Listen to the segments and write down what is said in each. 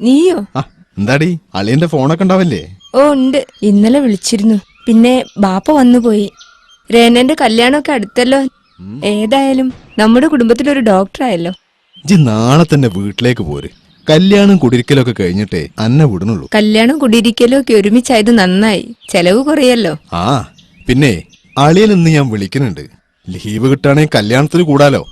നീയോ? എന്താടി? അളിയന്റെ ഫോണൊക്കെ ഉണ്ടാവല്ലേ? ഓ ഉണ്ട്. ഇന്നലെ വിളിച്ചിരുന്നു. പിന്നെ ബാപ്പ വന്നുപോയി. രേനന്റെ കല്യാണമൊക്കെ അടുത്തല്ലോ. ഏതായാലും നമ്മുടെ കുടുംബത്തിലൊരു ഡോക്ടറായല്ലോ. ആയല്ലോ നാളെ തന്നെ വീട്ടിലേക്ക് പോര്. കല്യാണം കുടിരിക്കലൊക്കെ കഴിഞ്ഞിട്ടേ അന്നെ വിടുന്നുള്ളൂ. കല്യാണം കുടിയിരിക്കലും ഒക്കെ ഒരുമിച്ചായത് നന്നായി. ചെലവ് കുറയല്ലോ. ആ പിന്നെ അളിയൻ ഇന്ന് ഞാൻ വിളിക്കുന്നുണ്ട്. ലീവ് കിട്ടാണെങ്കിൽ കല്യാണത്തിന് കൂടാലോ.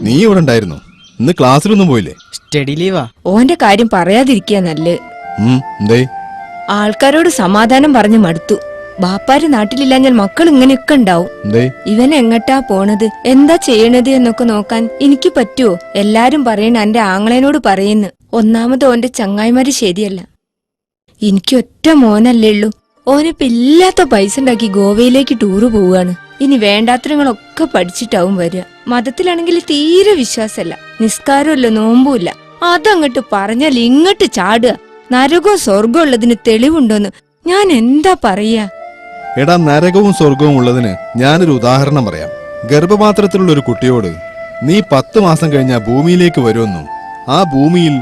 നീ ഇവിടെ ഉണ്ടായിരുന്നു? ഇന്ന് ക്ലാസ്സിലൊന്നും പോയില്ലേ? സ്റ്റഡി ലീവാ ഓന്റെ കാര്യം പറയാതിരിക്കുക നല്ലത് ഉം എന്തേ ആൾക്കാരോട് സമാധാനം പറഞ്ഞു മടുത്തു. ബാപ്പാര് നാട്ടിലില്ലാഞ്ഞാൽ മക്കൾ ഇങ്ങനെയൊക്കെ ഉണ്ടാവും. എന്തേ ഇവൻ എങ്ങട്ടാ പോണത്? എന്താ ചെയ്യണത് എന്നൊക്കെ നോക്കാൻ എനിക്ക് പറ്റുമോ എല്ലാരും പറയണ എന്റെ ആങ്ങളേനോട് പറയുന്നു. ഒന്നാമത് ഓന്റെ ചങ്ങായിമാര് ശരിയല്ല. എനിക്ക് ഒറ്റ മോനല്ലേ ഉള്ളൂ. ഓനിപ്പോ ഇല്ലാത്ത പൈസ ഉണ്ടാക്കി ഗോവയിലേക്ക് ടൂറ് പോവുകയാണ് ഇനി വേണ്ടാത്തരങ്ങളൊക്കെ പഠിച്ചിട്ടാവും വരിക. മതത്തിലാണെങ്കിൽ തീരെ വിശ്വാസമല്ല. നിസ്കാരമല്ല നോമ്പുമില്ല. അതങ്ങട്ട് പറഞ്ഞാൽ ഇങ്ങട്ട് ചാടുക. നരകവും സ്വർഗവും ഉള്ളതിന് തെളിവുണ്ടോന്ന് ഞാൻ എന്താ പറയാ എടാ നരകവും സ്വർഗവും ഉള്ളതിന് ഞാനൊരു ഉദാഹരണം പറയാം. ഗർഭപാത്രത്തിലുള്ള ഒരു കുട്ടിയോട് നീ പത്ത് മാസം കഴിഞ്ഞാൽ ഭൂമിയിലേക്ക് വരുമെന്നും. ആ ഭൂമിയിൽ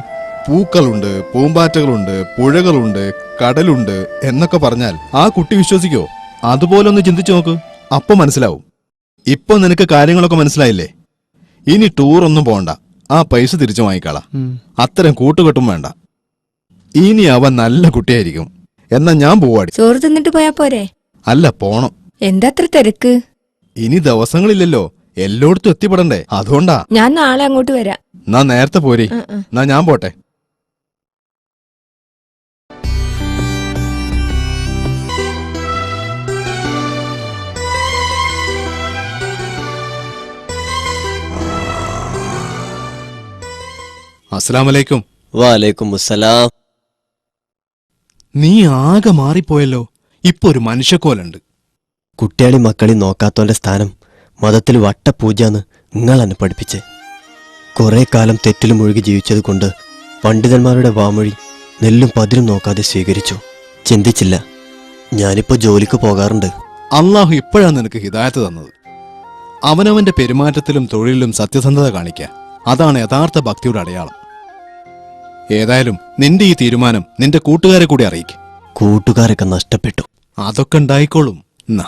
പൂക്കളുണ്ട് പൂമ്പാറ്റകളുണ്ട് പുഴകളുണ്ട് കടലുണ്ട് എന്നൊക്കെ പറഞ്ഞാൽ ആ കുട്ടി വിശ്വസിക്കോ? അതുപോലൊന്ന് ചിന്തിച്ചു നോക്ക്. അപ്പൊ മനസ്സിലാവും. ഇപ്പൊ നിനക്ക് കാര്യങ്ങളൊക്കെ മനസ്സിലായില്ലേ? ഇനി ടൂർ ഒന്നും പോണ്ട. ആ പൈസ തിരിച്ചു വാങ്ങിക്കളാ. അത്തരം കൂട്ടുകെട്ടും വേണ്ട. ഇനി അവൻ നല്ല കുട്ടിയായിരിക്കും. എന്നാ ഞാൻ പോവാടി. ചോറ് തിന്നിട്ട് പോയാ പോരെ? അല്ല പോണം. എന്താ അത്ര തിരക്ക്? ഇനി ദിവസങ്ങളില്ലല്ലോ. എല്ലായിടത്തും എത്തിപ്പെടണ്ടേ? അതുകൊണ്ടാ. ഞാൻ നാളെ അങ്ങോട്ട് വരാം. എന്നാ നേരത്തെ പോരെ. എന്നാ ഞാൻ പോട്ടെ. അസ്സലാമലൈക്കും. വാലേക്കും അസ്സലാം നീ ആകെ മാറിപ്പോയല്ലോ. ഇപ്പൊ ഒരു മനുഷ്യക്കോലുണ്ട്. കുട്ടിയാളി മക്കളി നോക്കാത്തോന്റെ സ്ഥാനം മതത്തിൽ വട്ടപൂജാന്ന് നിങ്ങളെന്നെ പഠിപ്പിച്ച്. കുറെ കാലം തെറ്റിലും മുഴുകി ജീവിച്ചത് കൊണ്ട് പണ്ഡിതന്മാരുടെ വാമൊഴി നെല്ലും പതിരും നോക്കാതെ സ്വീകരിച്ചു. ചിന്തിച്ചില്ല. ഞാനിപ്പോ ജോലിക്ക് പോകാറുണ്ട്. അള്ളാഹു ഇപ്പോഴാണ് നിനക്ക് ഹിദായത്ത് തന്നത്. അവനവന്റെ പെരുമാറ്റത്തിലും തൊഴിലിലും സത്യസന്ധത കാണിക്കുക അതാണ് യഥാർത്ഥ ഭക്തിയുടെ അടയാളം. ഏതായാലും നിന്റെ ഈ തീരുമാനം നിന്റെ കൂട്ടുകാരെ കൂടി അറിയിക്കും. കൂട്ടുകാരൊക്കെ നഷ്ടപ്പെട്ടു. അതൊക്കെ ഉണ്ടായിക്കോളും. എന്നാ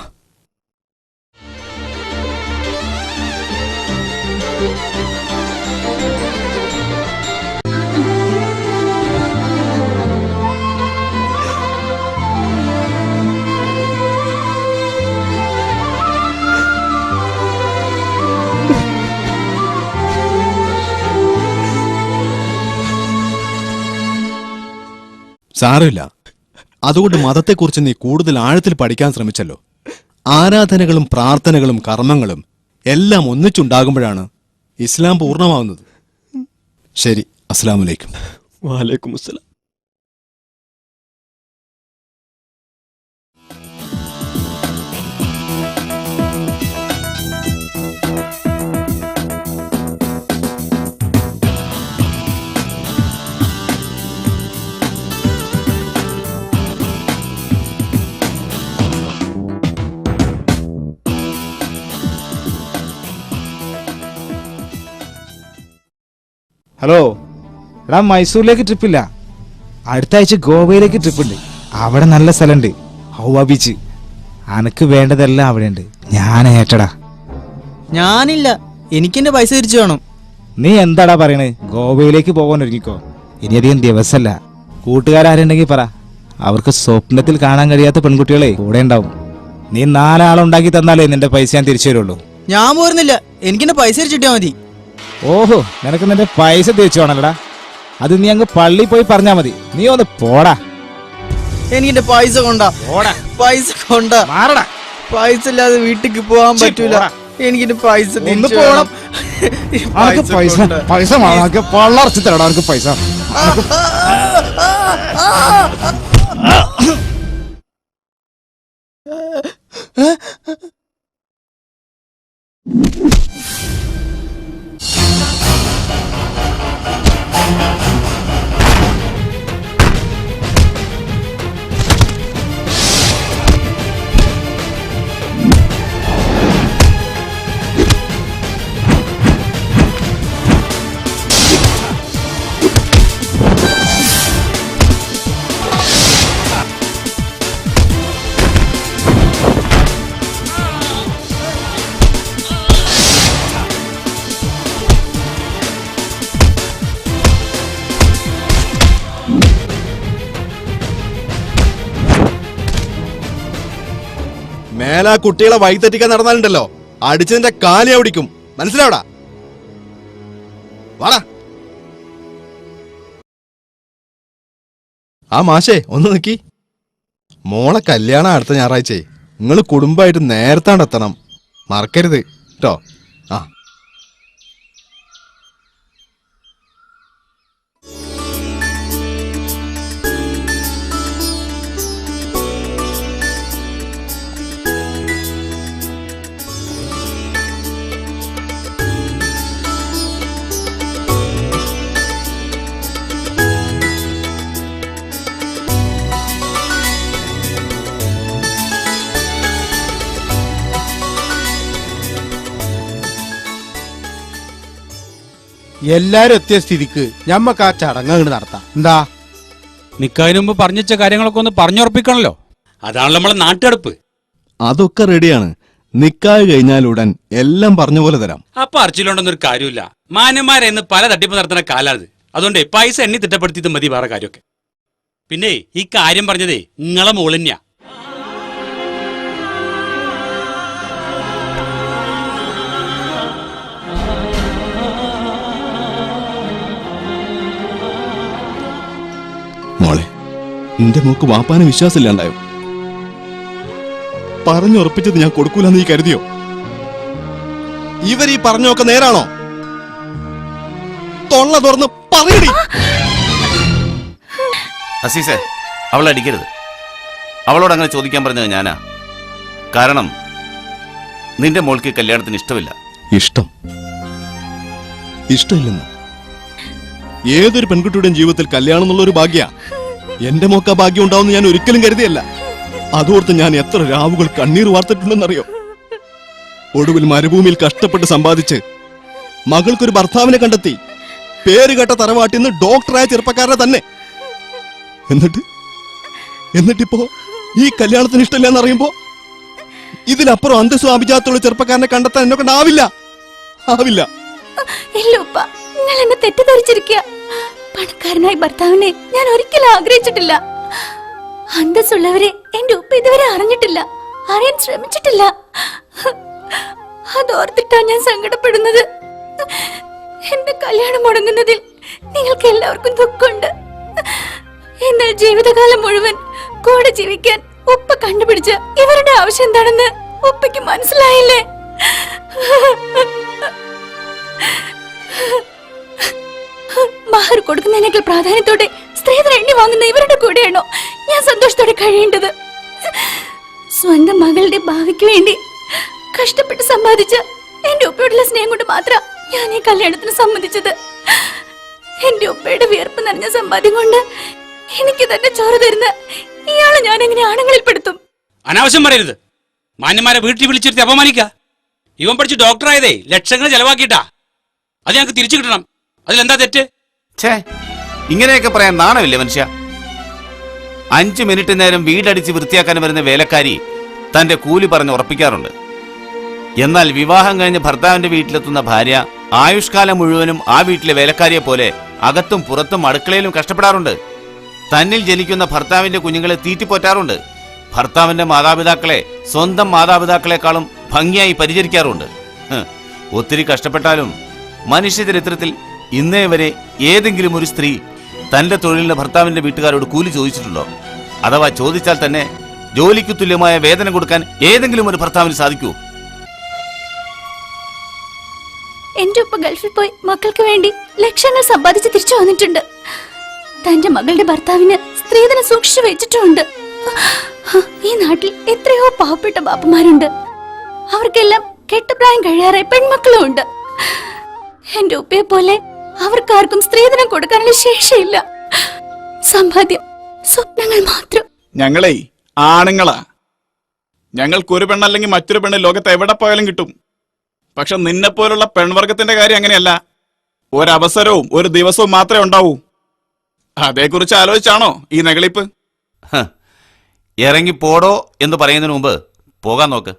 സാരമില്ല. അതുകൊണ്ട് മതത്തെക്കുറിച്ച് നീ കൂടുതൽ ആഴത്തിൽ പഠിക്കാൻ ശ്രമിച്ചല്ലോ. ആരാധനകളും പ്രാർത്ഥനകളും കർമ്മങ്ങളും എല്ലാം ഒന്നിച്ചുണ്ടാകുമ്പോഴാണ് ഇസ്ലാം പൂർണമാവുന്നത്. ശരി അസ്സലാമലൈക്കും വാലേക്കും മുസ്സലാം ഹലോ എടാ മൈസൂരിലേക്ക് ട്രിപ്പില്ല അടുത്ത ആഴ്ച ഗോവയിലേക്ക് ട്രിപ്പുണ്ട് അവിടെ നല്ല സ്ഥലമുണ്ട്. ഹൗവ ബീച്ച് അനക്ക് വേണ്ടതെല്ലാം അവിടെ ഉണ്ട് ഞാൻ ഏറ്റടാ. ഞാനില്ല. എനിക്കെന്റെ പൈസ തിരിച്ചു വേണം. നീ എന്താടാ പറയണേ? ഗോവയിലേക്ക് പോകാൻ ഒരുങ്ങിക്കോ. ഇനിയധികം ദിവസമല്ല കൂട്ടുകാരുണ്ടെങ്കിൽ പറ. അവർക്ക് സ്വപ്നത്തിൽ കാണാൻ കഴിയാത്ത പെൺകുട്ടികളെ കൂടെ ഉണ്ടാവും. നീ നാലാളുണ്ടാക്കി തന്നാലേ നിന്റെ പൈസ ഞാൻ തിരിച്ചു തരുള്ളൂ. ഞാൻ പോരുന്നില്ല. എനിക്കെന്റെ പൈസ തിരിച്ചിട്ടാ മതി. ഓഹോ നിനക്ക് നിന്റെ പൈസ തിരിച്ചു വേണല്ലടാ. അത് നീ അങ്ങ് പള്ളി പോയി പറഞ്ഞാ മതി. നീ ഒന്ന് പോടാ. എനിക്ക് പൈസ കൊണ്ടാ. പോടാ. പൈസ കൊണ്ടാ. മാറടാ. പൈസ ഇല്ലാതെ വീട്ടിക്ക് പോകാൻ പറ്റൂല. എനിക്ക് പൈസ തിരിച്ചു പോണം. പൈസ പൈസ പള്ളർച്ച് തരടാ അവർക്ക് പൈസ. മേലാ കുട്ടികളെ വൈത്തറ്റിക്കാൻ നടന്നാലുണ്ടല്ലോ. അടിച്ചതിന്റെ കാലി ഓടിക്കും മനസ്സിലാവടാ? വാടാ. ആ മാഷേ ഒന്ന് നിക്കി. മോളെ കല്യാണം അടുത്ത ഞായറാഴ്ചയെ നിങ്ങൾ കുടുംബമായിട്ട് നേരത്താണ്ട് എത്തണം. മറക്കരുത്. കേട്ടോ ആ. എല്ലാരും എത്തിയ സ്ഥിതിക്ക് ഞമ്മക്ക് ആ ചടങ്ങ് നടത്താം. എന്താ? നിക്കാതിന് മുമ്പ് പറഞ്ഞിച്ച കാര്യങ്ങളൊക്കെ ഒന്ന് പറഞ്ഞുറപ്പിക്കണല്ലോ. അതാണല്ലോ നമ്മളെ നാട്ടടുപ്പ്. അതൊക്കെ റെഡിയാണ്. നിക്കാഹ് കഴിഞ്ഞാലുടൻ എല്ലാം പറഞ്ഞ പോലെ തരാം. അപ്പൊ അർച്ചിലുണ്ടെന്നൊരു കാര്യമില്ല മാന്യന്മാരെ ഇന്ന് പല തട്ടിപ്പ് നടത്തുന്ന കാലാത് അതുകൊണ്ട് പൈസ എണ്ണി തിട്ടപ്പെടുത്തിയത് മതി വേറെ കാര്യമൊക്കെ. പിന്നെ ഈ കാര്യം പറഞ്ഞതേ നിങ്ങളെ മോളിന്യാ. നിന്റെ മോക്ക് വാപ്പാനെ വിശ്വാസമില്ലാണ്ടായോ? പറഞ്ഞുറപ്പിച്ചത് ഞാൻ കൊടുക്കൂലെന്ന് നീ കരുതിയോ? ഇവർ ഈ പറഞ്ഞൊക്കെ നേരാണോ? തൊള്ള തുറന്ന് പറയടി. അസീസെ അവളെ അടിക്കരുത്. അവളോട് അങ്ങനെ ചോദിക്കാൻ പറഞ്ഞത് ഞാനാ. കാരണം നിന്റെ മോൾക്ക് കല്യാണത്തിന് ഇഷ്ടമില്ല. ഇഷ്ടം. ഇഷ്ടമില്ലെന്നോ. ഏതൊരു പെൺകുട്ടിയുടെയും ജീവിതത്തിൽ കല്യാണം എന്നുള്ള ഒരു ഭാഗ്യ. എന്റെ മോക്ക ഭാഗ്യം ഉണ്ടാവുമെന്ന് ഞാൻ ഒരിക്കലും കരുതിയല്ല. അതോർത്ത് ഞാൻ എത്ര രാവുകൾ കണ്ണീർ വാർത്തിട്ടുണ്ടെന്നറിയോ? ഒടുവിൽ മരുഭൂമിയിൽ കഷ്ടപ്പെട്ട് സമ്പാദിച്ച് മകൾക്കൊരു ഭർത്താവിനെ കണ്ടെത്തി. പേര് കേട്ട തറവാട്ടിൽ നിന്ന് ഡോക്ടറായ ചെറുപ്പക്കാരനെ തന്നെ. എന്നിട്ട്? എന്നിട്ടിപ്പോ ഈ കല്യാണത്തിന് ഇഷ്ടമില്ല എന്നറിയുമ്പോ ഇതിലപ്പുറം അന്തസ്സും അഭിജാത്തുള്ള ചെറുപ്പക്കാരനെ കണ്ടെത്താൻ എന്നെ കൊണ്ടാവില്ല ആവില്ല. ഉപ്പ നിങ്ങൾ എന്നെ തെറ്റിദ്ധരിച്ചിരിക്കുക പണക്കാരനായ ഭർത്താവിനെ ഞാൻ ഒരിക്കലും ആഗ്രഹിച്ചിട്ടില്ല. അന്തസ്സുള്ളവരെ എന്റെ ഉപ്പ ഇതുവരെ അറിഞ്ഞിട്ടില്ല. അറിയാൻ ശ്രമിച്ചിട്ടില്ല. അതോർത്തിട്ടാ ഞാൻ സങ്കടപ്പെടുന്നത്. എന്റെ കല്യാണം മുടങ്ങുന്നതിൽ നിങ്ങൾക്ക് എല്ലാവർക്കും ദുഃഖമുണ്ട്. എന്നാൽ ജീവിതകാലം മുഴുവൻ കൂടെ ജീവിക്കാൻ ഉപ്പ കണ്ടുപിടിച്ച ഇവരുടെ ആവശ്യം എന്താണെന്ന് ഉപ്പയ്ക്ക് മനസ്സിലായില്ലേ? മഹർ കൊടുക്കുന്നതിനേക്കാൾ പ്രാധാന്യത്തോടെ സ്ത്രീധനം എണ്ണി വാങ്ങുന്ന ഇവരുടെ കൂടെയാണോ ഞാൻ സന്തോഷത്തോടെ കഴിയേണ്ടത്? സ്വന്തം മകളുടെ ഭാവിക്ക് വേണ്ടി കഷ്ടപ്പെട്ട് സമ്പാദിച്ച എന്റെ ഉപ്പയോടുള്ള സ്നേഹം കൊണ്ട് മാത്രം ഞാൻ ഈ കല്യാണത്തിന് സമ്മതിച്ചത്. എന്റെ ഉപ്പയുടെ വിയർപ്പ് നിറഞ്ഞ സമ്പാദ്യം കൊണ്ട് എനിക്ക് തന്നെ ചോറ് തരുന്ന ഇയാളെ ഞാൻ എങ്ങനെ ആണുങ്ങളിൽ പെടുത്തും അനാവശ്യം പറയരുത്. മാന്യന്മാരെ വീട്ടിൽ വിളിച്ചിരുത്തി അപമാനിക്ക. ഇവൻ പഠിച്ച് ഡോക്ടറായതേ ലക്ഷങ്ങൾ ചെലവാക്കിയിട്ടാ. അത് ഞങ്ങൾക്ക് തിരിച്ചു കിട്ടണം. അതിലെന്താ തെറ്റ്? ഛേ ഇങ്ങനെയൊക്കെ പറയാൻ നാണമില്ലേ മനുഷ്യ? അഞ്ചു മിനിറ്റ് നേരം വീടടിച്ച് വൃത്തിയാക്കാൻ വരുന്ന വേലക്കാരി തന്റെ കൂലി പറഞ്ഞ് ഉറപ്പിക്കാറുണ്ട്. എന്നാൽ വിവാഹം കഴിഞ്ഞ് ഭർത്താവിന്റെ വീട്ടിലെത്തുന്ന ഭാര്യ ആയുഷ്കാലം മുഴുവനും ആ വീട്ടിലെ വേലക്കാരിയെ പോലെ അകത്തും പുറത്തും അടുക്കളയിലും കഷ്ടപ്പെടാറുണ്ട്. തന്നിൽ ജനിക്കുന്ന ഭർത്താവിന്റെ കുഞ്ഞുങ്ങളെ തീറ്റിപ്പോറ്റാറുണ്ട്. ഭർത്താവിന്റെ മാതാപിതാക്കളെ സ്വന്തം മാതാപിതാക്കളെക്കാളും ഭംഗിയായി പരിചരിക്കാറുണ്ട്. ഒത്തിരി കഷ്ടപ്പെട്ടാലും മനുഷ്യ ചരിത്രത്തിൽ ഇന്നേ വരെ ഏതെങ്കിലും ഒരു സ്ത്രീ തന്റെ തൊഴിലിന് ഭർത്താവിന്റെ വീട്ടുകാരോട് കൂലി ചോദിച്ചിട്ടുണ്ടോ? അഥവാ ചോദിച്ചാൽ തന്നെ ജോലിക്ക് തുല്യമായ വേതനം കൊടുക്കാൻ ഏതെങ്കിലും ഒരു ഭർത്താവിന് സാധിക്കൂ എന്റെ ഉപ്പ ഗൾഫിൽ പോയി മക്കൾക്ക് വേണ്ടി ലക്ഷങ്ങൾ സമ്പാദിച്ച് തിരിച്ചു വന്നിട്ടുണ്ട്. തന്റെ മകളുടെ ഭർത്താവിന് സ്ത്രീധനം സൂക്ഷിച്ചു വെച്ചിട്ടുണ്ട്. ഈ നാട്ടിൽ എത്രയോ പാവപ്പെട്ട ബാപ്പമാരുണ്ട്. അവർക്കെല്ലാം കെട്ടുപ്രായം കഴിയാറായി പെൺമക്കളും ഉണ്ട് എന്റെ ഉപ്പയെ പോലെ അവർക്കാർക്കും സ്ത്രീധനം കൊടുക്കാനുള്ള ശേഷിയില്ല. സമ്പാദ്യം സ്വപ്നങ്ങൾ മാത്രം. ഞങ്ങളെ ആണുങ്ങളാ. ഞങ്ങൾക്ക് ഒരു പെണ്ണല്ലെങ്കിൽ മറ്റൊരു പെണ്ണ് ലോകത്ത് എവിടെ പോയാലും കിട്ടും. പക്ഷെ നിന്നെ പോലുള്ള പെൺവർഗത്തിന്റെ കാര്യം അങ്ങനെയല്ല. ഒരവസരവും ഒരു ദിവസവും മാത്രമേ ഉണ്ടാവൂ. അതേക്കുറിച്ച് ആലോചിച്ചാണോ ഈ നെകളിപ്പ്? ഇറങ്ങി പോടോ എന്ന് പറയുന്നതിന് മുമ്പ് പോകാൻ നോക്ക്.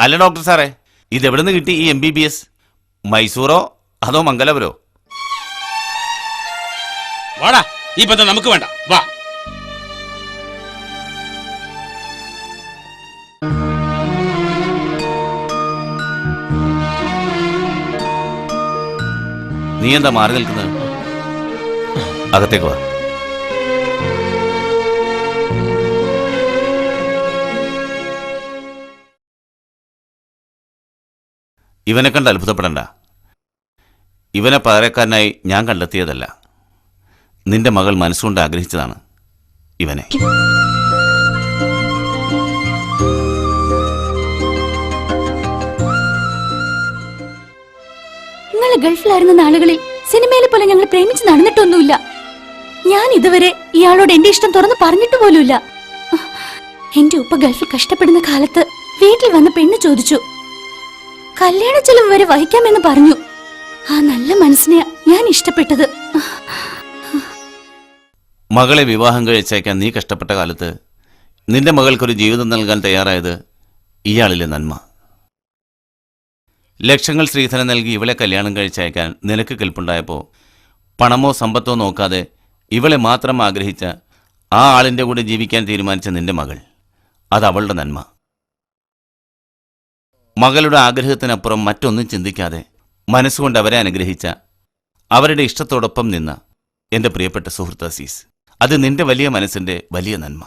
അല്ല ഡോക്ടർ സാറേ ഇതെവിടുന്ന് കിട്ടി ഈ എം ബി ബി എസ് മൈസൂറോ അതോ മംഗലപുരോ? വാടാ ഈ ബന്ധം നമുക്ക് വേണ്ട. വാ. നീ എന്താ മാറി നിൽക്കുന്നത്? അകത്തേക്ക് വാ. ഇവനെ കണ്ട് അത്ഭുതപ്പെടണ്ട. ഇവനെ പകരക്കാരനായി ഞാൻ കണ്ടെത്തിയതല്ല. നിന്റെ മകൾ മനസ്സുകൊണ്ട് ആഗ്രഹിച്ചതാണ് ഇവനെ. നിങ്ങൾ ഗൾഫിലായിരുന്ന നാളുകളിൽ സിനിമയിലെ പോലെ ഞങ്ങൾ പ്രേമിച്ച് നടന്നിട്ടൊന്നുമില്ല. ഞാൻ ഇതുവരെ ഇയാളോട് എന്റെ ഇഷ്ടം തുറന്ന് പറഞ്ഞിട്ട് പോലുമില്ല. എന്റെ ഉപ്പ ഗൾഫിൽ കഷ്ടപ്പെടുന്ന കാലത്ത് വീട്ടിൽ വന്ന് പെണ്ണ് ചോദിച്ചു കല്യാണ ചെലവ് വരെ വഹിക്കാമെന്ന് പറഞ്ഞു. ആ നല്ല മനസ്സിനെ ഞാൻ ഇഷ്ടപ്പെട്ടത്. മകളെ വിവാഹം കഴിച്ചേക്കാൻ നീ കഷ്ടപ്പെട്ട കാലത്ത് നിന്റെ മകൾക്കൊരു ജീവിതം നൽകാൻ തയ്യാറായത് ഇയാളിലെ നന്മ. ലക്ഷങ്ങൾ ശ്രീധനം നൽകി ഇവളെ കല്യാണം കഴിച്ചയക്കാൻ നിനക്ക് കെൽപ്പുണ്ടായപ്പോൾ പണമോ സമ്പത്തോ നോക്കാതെ ഇവളെ മാത്രം ആഗ്രഹിച്ച ആ ആളിന്റെ കൂടെ ജീവിക്കാൻ തീരുമാനിച്ച നിന്റെ മകൾ. അത് അവളുടെ നന്മ. മകളുടെ ആഗ്രഹത്തിനപ്പുറം മറ്റൊന്നും ചിന്തിക്കാതെ മനസ്സുകൊണ്ട് അവരെ അനുഗ്രഹിച്ച അവരുടെ ഇഷ്ടത്തോടൊപ്പം നിന്ന എന്റെ പ്രിയപ്പെട്ട സുഹൃത്ത് അസീസ്. അത് നിന്റെ വലിയ മനസ്സിന്റെ വലിയ നന്മ.